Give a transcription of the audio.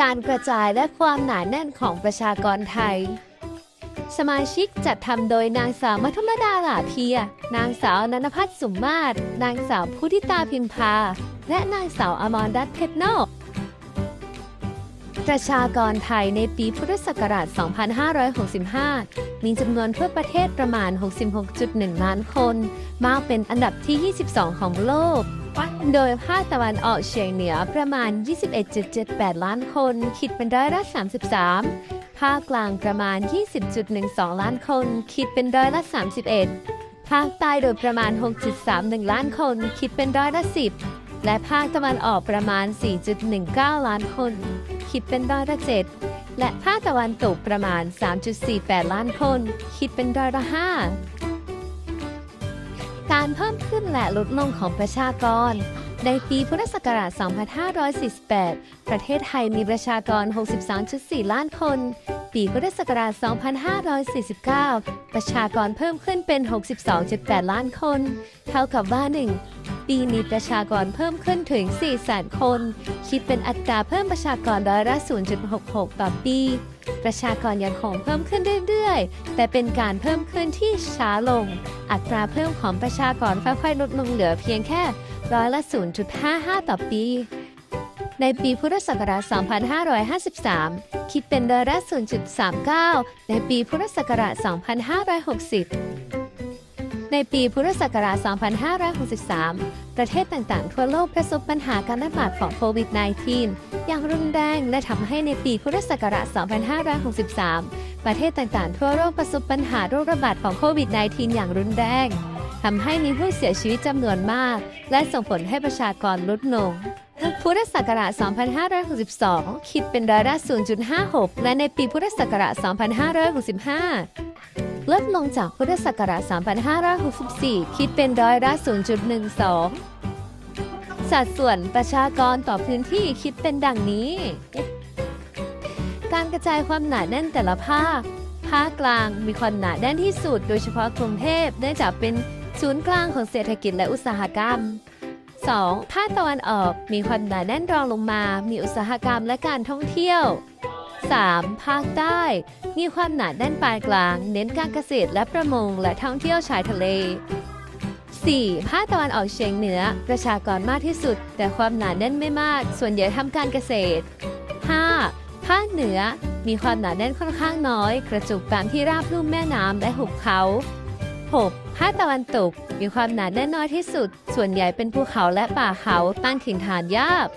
การกระจายและความหนาแน่นของประชากรไทย สมาชิกจัดทำโดยนางสาวมัทุมดาหลาเพีย นางสาวนันพัฒน์สุมมาศนางสาวพุทธิตาพิมพา และนางสาวอมรรัตน์เพชรนอก ประชากรไทยในปีพุทธศักราช 2565 มีจำนวนทั่วประเทศประมาณ 66.1 ล้านคน มากเป็นอันดับที่ 22 ของโลก โดยภาคตะวันออกเฉียงเหนือประมาณ 21.78 ล้านคน คิดเป็นร้อยละ 33 ภาคกลางประมาณ 20.12 ล้านคน คิดเป็นร้อยละ 31 ภาคใต้โดยประมาณ 6.31 ล้านคน คิดเป็นร้อยละ 10 และภาคตะวันออกประมาณ 4.19 ล้านคน คิดเป็นร้อยละ7และภาคตะวันตกประมาณ 3.48 ล้านคน คิดเป็นร้อยละ5การเพิ่มขึ้นและลดลงของประชากร ในปีพุทธศักราช 2548 ประเทศไทยมีประชากร62.4ล้านคน ปีพุทธศักราช 2549 ประชากรเพิ่มขึ้นเป็น 62.8 ล้านคน เท่ากับว่า 1 ปีมีประชากรเพิ่มขึ้นถึง 4 แสนคน คิดเป็นอัตราเพิ่มประชากรร้อยละ 0.66 ต่อปี ประชากรยังคงเพิ่มขึ้นเรื่อยๆ แต่เป็นการเพิ่มขึ้นที่ช้าลง อัตราเพิ่มของประชากรค่อยๆลดลงเหลือเพียงแค่ร้อยละ 0.55 ต่อปี ในปีพุทธศักราช 2553 คิดเป็นร้อยละ0.39 ในปีพุทธศักราช 2560 ในปีพุทธศักราช 2563 ประเทศต่างๆ ทั่วโลกประสบปัญหาการระบาดของโควิด -19 อย่างรุนแรงและทำให้ในปีพุทธศักราช 2563 ประเทศต่างๆ ทั่วโลกประสบปัญหาโรคระบาดของโควิด -19 อย่างรุนแรงทำให้มีผู้เสียชีวิตจำนวนมาก และส่งผลให้ประชากรลดลง พุทธศักราช 2562 คิดเป็นร้อยละ0.56 และในปีพุทธศักราช 2565 ลดลงจากพุทธศักราช 2564 คิดเป็นร้อยละ0.12 สัดส่วนประชากรต่อพื้นที่คิดเป็นดังนี้ การกระจายความหนาแน่นแต่ละภาค ภาคกลางมีความหนาแน่นที่สุด โดยเฉพาะกรุงเทพเนื่องจากเป็นศูนย์กลางของเศรษฐกิจและอุตสาหกรรม 2. ภาคตะวันออกมีความหนาแน่นรองลงมา มีอุตสาหกรรมและการท่องเที่ยว 3. ภาคใต้ มีความหนาแน่นปานกลาง เน้นการเกษตรและประมงและท่องเที่ยวชายทะเล 4. ภาคตะวันออกเฉียงเหนือ ประชากรมากที่สุด แต่ความหนาแน่นไม่มาก ส่วนใหญ่ทำการเกษตร 5. ภาคเหนือ มีความหนาแน่นค่อนข้างน้อย กระจุกตามที่ราบลุ่มแม่น้ำและหุบเขา 6. ภาคตะวันตก มีความหนาแน่นน้อยที่สุด ส่วนใหญ่เป็นภูเขาและป่าเขาตั้งถิ่นฐานยาบ